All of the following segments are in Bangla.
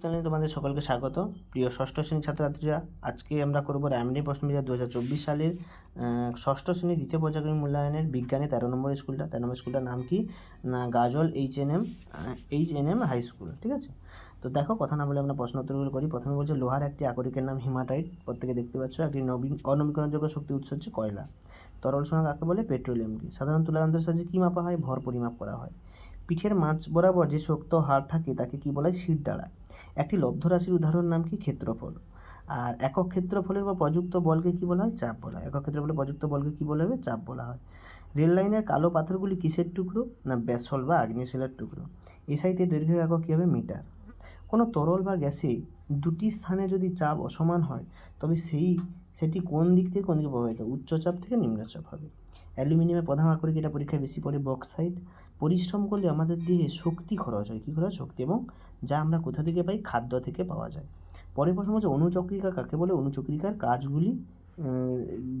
চ্যানেলে তোমাদের সকলকে স্বাগত। প্রিয় ষষ্ঠ শ্রেণির ছাত্রছাত্রীরা, আজকে আমরা করব রায়মনি প্রশ্ন বিভাগ দু হাজার চব্বিশ সালের ষষ্ঠ শ্রেণি দ্বিতীয় পর্যায়ক্রমিক মূল্যায়নের বিজ্ঞানে তেরো নম্বর স্কুলটা। তেরো নম্বর স্কুলটার নাম কি? না, Gajol H N M H N M high school, ঠিক আছে? তো দেখো, কথা না বলে আমরা প্রশ্ন উত্তরগুলো করি। প্রথমে বলছে, লোহার একটি আকরিকের নাম হিমাটাইট। প্রত্যেকে দেখতে পাচ্ছ, একটি নবীন, অনবীকরণযোগ্য শক্তি উৎস হচ্ছে কয়লা। তরল সোনা কাকে বলে? পেট্রোলিয়ামকে সাধারণ তুলাযন্ত্রের সাহায্যে কী মাপা হয়? ভর পরিমাপ করা হয়। পিঠের মাছ বরাবর যে শক্ত হাড় থাকে, তাকে কি বলা? হয় শির দ্বারা একটি লব্ধ রাশির উদাহরণ নাম কি? ক্ষেত্রফল। আর একক ক্ষেত্রফলের বা প্রযুক্ত বলকে কি বলা হয়? চাপ বলা হয়। একক ক্ষেত্রফলের প্রযুক্ত বলকে কি বলা হবে? চাপ বলা হয়। রেল লাইনের কালো পাথরগুলি কিসের টুকরো? না, ব্যাসল বা আগ্নেয়শিলার টুকরো। এসআইতে দৈর্ঘ্যের একক কী হবে? মিটার। কোনো তরল বা গ্যাসে দুটি স্থানে যদি চাপ অসমান হয়, তবে সেই, সেটি কোন দিক থেকে কোন দিকে প্রভাবিত উচ্চ চাপ থেকে নিম্নচাপ হবে। অ্যালুমিনিয়ামের প্রধান আকরিক এটা পরীক্ষায় বেশি পড়ে বক্সাইড পরিশ্রম করলে আমাদের দেহে শক্তি খরচ হয়। কী খরচ? শক্তি এবং যা আমরা কোথা থেকে পাই? খাদ্য থেকে পাওয়া যায়। পরের প্রশ্ন হচ্ছে, অনুচক্রিকা কাকে বলে? অনুচক্রিকার কাজগুলি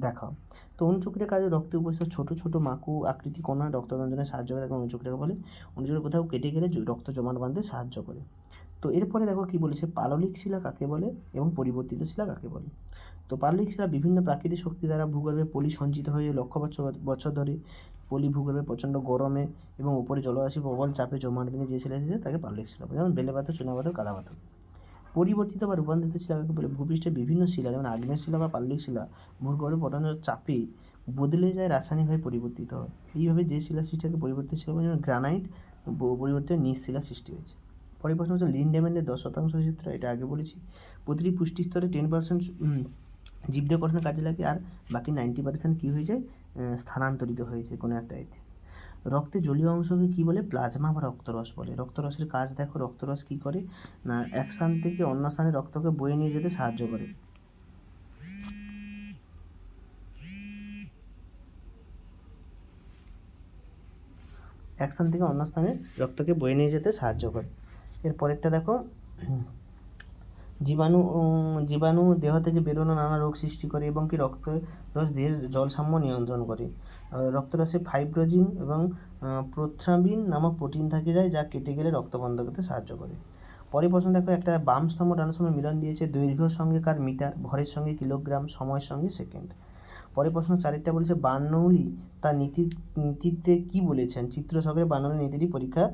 দেখাও। তো অনুচক্রিয়ার কাজে রক্তে উপস্থিত ছোট ছোট মাকু আকৃতি কণা রক্ত রক্তরঞ্জনে সাহায্য করে, তাকে অনুচক্রিয়া বলে। অনুচক্রিয়া কোথাও কেটে গেলে রক্ত জমাট বাঁধতে সাহায্য করে। তো এরপরে দেখো কি বলেছে, পাললিক শিলা কাকে বলে এবং পরিবর্তিত শিলা কাকে বলে? তো পাললিক শিলা বিভিন্ন প্রাকৃতিক শক্তি দ্বারা ভূগর্ভে পলি সঞ্চিত হয়ে লক্ষ বছর বছর ধরে পলি ভূগর্ভে প্রচণ্ড গরমে এবং উপরে জলরাশি প্রবল চাপে জমাট বেঁধে যে শিলা এসেছে তাকে পাললিক শিলা যেমন বেলে পাথর, চুনা পাথর, কাদা পাথর। পরিবর্তিত বা রূপান্তরিত শিলাকে বলে ভূপৃষ্ঠের বিভিন্ন শিলা, যেমন আগ্নেয় শিলা বা পাললিক শিলা, ভূগর্ভে প্রচণ্ড চাপে বদলে যায়, রাসায়নিকভাবে পরিবর্তিত হয়। এইভাবে যে শিলা সৃষ্টিকে পরিবর্তিত শিলা যেমন গ্রানাইট পরিবর্তিত নিজ শিলা সৃষ্টি হয়েছে। পরের প্রশ্ন হচ্ছে, লিন ডেমেন্ডের দশ শতাংশ ক্ষেত্রে এটা আগে বলেছি। প্রতিটি পুষ্টি স্তরে টেন পার্সেন্ট জীবদেহ গঠনের কাজে লাগে, আর বাকি নাইনটি পার্সেন্ট কী হয়ে যায়? স্থানান্তরিত হয়েছে কোনো একটা এতে। রক্তে জলীয় অংশকে কী বলে? প্লাজমা বা রক্তরস বলে। রক্তরসের কাজ দেখো, রক্তরস কী করে? না, এক স্থান থেকে অন্য স্থানে রক্তকে বয়ে নিয়ে যেতে সাহায্য করে। এক স্থান থেকে অন্য স্থানে রক্তকে বয়ে নিয়ে যেতে সাহায্য করে। এর পরেরটা দেখো জীবাণু জীবাণু দেহ থেকে বেরোনো নানা রোগ সৃষ্টি করে এবং কি রক্ত রস দেহের জলসাম্য নিয়ন্ত্রণ করে। রক্তরসে ফাইব্রোজিন এবং প্রোথ্রাবিন নামক প্রোটিন থাকে যায় যা কেটে গেলে রক্ত বন্ধ করতে সাহায্য করে। পরের প্রশ্ন দেখো, একটা বাম ডান স্তম্ভ মিলন দিয়েছে দৈর্ঘ্যর সঙ্গে কার মিটার, ভরের সঙ্গে কিলোগ্রাম, সময়ের সঙ্গে সেকেন্ড। পরের প্রশ্ন চারেরটা বলেছে বার্নৌলি তার নীতি, নীতিতে কী বলেছেন? চিত্র সহকারে বার্নৌলি নীতিটি পরীক্ষা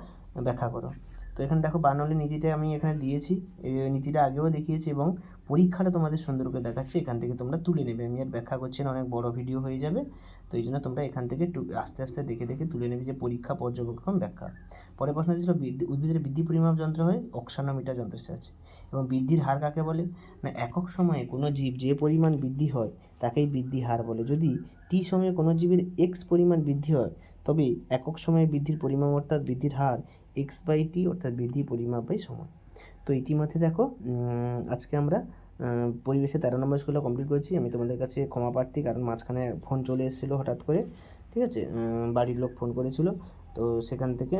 ব্যাখ্যা করো। তো এখানে দেখো বার্নৌলি নীতিটা আমি এখানে দিয়েছি। নীতিটা আগেও দেখিয়েছি এবং পরীক্ষাটা তোমাদের সুন্দর করে দেখাচ্ছি। এখান থেকে তোমরা তুলে নেবে। আমি আর ব্যাখ্যা করছি না, অনেক বড় ভিডিও হয়ে যাবে। তো এই জন্য তোমরা এখান থেকে আস্তে আস্তে দেখে দেখে তুলে নেবে যে পরীক্ষা পর্যবেক্ষণ ব্যাখ্যা। পরে প্রশ্ন ছিল উদ্ভিদের বৃদ্ধি পরিমাপ যন্ত্র হয় অক্সানোমিটার যন্ত্রের সাহায্যে। এবং বৃদ্ধির হার কাকে বলে? না, একক সময়ে কোনো জীব যে পরিমাণ বৃদ্ধি হয় তাকেই বৃদ্ধি হার বলে। যদি টি সময়ে কোনো জীবের এক্স পরিমাণ বৃদ্ধি হয়, তবে একক সময়ে বৃদ্ধির পরিমাণ অর্থাৎ বৃদ্ধির হার এক্স বাই টি অর্থাৎ বৃদ্ধি পরিমাপ বাই সময় তো ইতিমধ্যে দেখো আজকে আমরা পরিবেশে তেরো নম্বর স্কুলটা কমপ্লিট করেছি। আমি তোমাদের কাছে ক্ষমা প্রার্থী, কারণ মাঝখানে ফোন চলে এসেছিল হঠাৎ করে, ঠিক আছে? বাড়ির লোক ফোন করেছিল। তো সেখান থেকে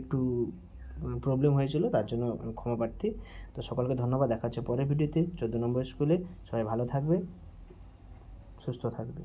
একটু প্রবলেম হয়েছিল, তার জন্য ক্ষমা প্রার্থী। তো সকলকে ধন্যবাদ, দেখা হচ্ছে পরের ভিডিওতে চোদ্দ নম্বর স্কুলে সবাই ভালো থাকবে, সুস্থ থাকবে।